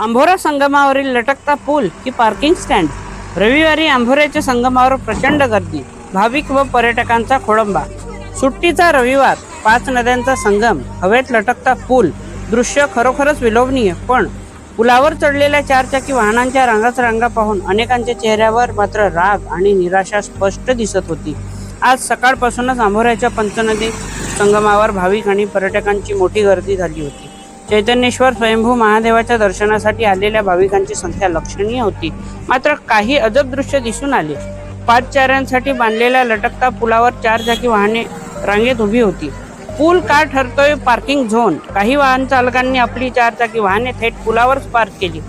आंभोरा संगमावरील लटकता पूल की parking stand रविवारी आंभोऱ्याच्या संगमावर प्रचंड गर्दी भाविक व पर्यटकांचा खोळंबा सुट्टीचा रविवार पाच नद्यांचा संगम हवेत लटकता पूल. दृश्य खरोखरच विलोभनीय पण पुलावर चढलेल्या चारचाकी वाहनांच्या रांगाच रांगा पाहून अनेकांच्या चेहऱ्यावर मात्र राग आणि निराशा स्पष्ट दिसत होती. आज सकाळपासूनच आंभोऱ्याच्या पंचनदी संगमावर भाविक आणि पर्यटकांची मोठी गर्दी झाली होती. चैतन्येश्वर स्वयंभू महादेवाच्या दर्शनासाठी आलेल्या भाविकांची संख्या लक्षणीय होती. मात्र काही अजब दृश्य दिसून आले. पादचाऱ्यांसाठी बांधलेल्या लटकता पुलावर चार चाकी वाहने रांगेत उभी होती. पूल का ठरतोय पार्किंग झोन काही वाहन चालकांनी आपली चार चाकी वाहने थेट पुलावरच पार्क केली.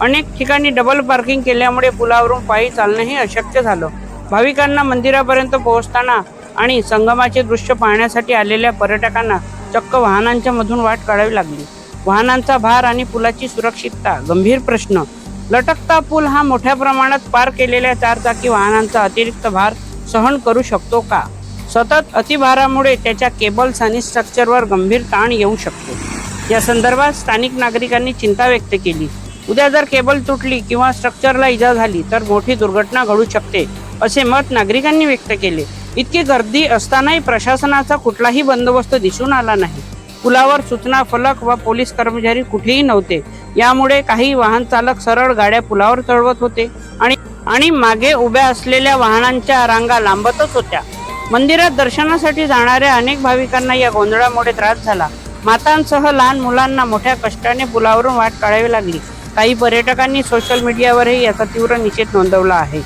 अनेक ठिकाणी डबल पार्किंग केल्यामुळे पुलावरून पायी चालणंही अशक्य झालं. भाविकांना मंदिरापर्यंत पोहोचताना आणि संगमाचे दृश्य पाहण्यासाठी आलेल्या पर्यटकांना चक्क वाहनांच्या मधून वाट काढावी लागली. वाहनांचा भार आणि पुलाची सुरक्षितता गंभीर प्रश्न. लटकता पूल हा मोठ्या प्रमाणात पार केलेल्या चारचाकी वाहनांचा अतिरिक्त भार सहन करू शकतो का? सतत अतिभारामुळे त्याच्या केबल्स आणि स्ट्रक्चरवर गंभीर ताण येऊ शकतो. या संदर्भात स्थानिक नागरिकांनी चिंता व्यक्त केली. उद्या जर केबल तुटली किंवा स्ट्रक्चरला इजा झाली तर मोठी दुर्घटना घडू शकते असे मत नागरिकांनी व्यक्त केले. इतकी गर्दी असतानाही प्रशासनाचा कुठलाही बंदोबस्त दिसून आला नाही. पुलावर सूचना फलक व पोलीस कर्मचारी कुठेही नव्हते. यामुळे काही वाहन चालक सरळ गाड्या पुलावर चढवत होते आणि आणि मागे उभ्या असलेल्या वाहनांच्या रांगा लांबतच होत्या. मंदिरात दर्शनासाठी जाणाऱ्या अनेक भाविकांना या गोंधळामुळे त्रास झाला. मातांसह लहान मुलांना मोठ्या कष्टाने पुलावरून वाट काढावी लागली. काही पर्यटकांनी सोशल मीडियावरही याचा तीव्र निषेध नोंदवला आहे.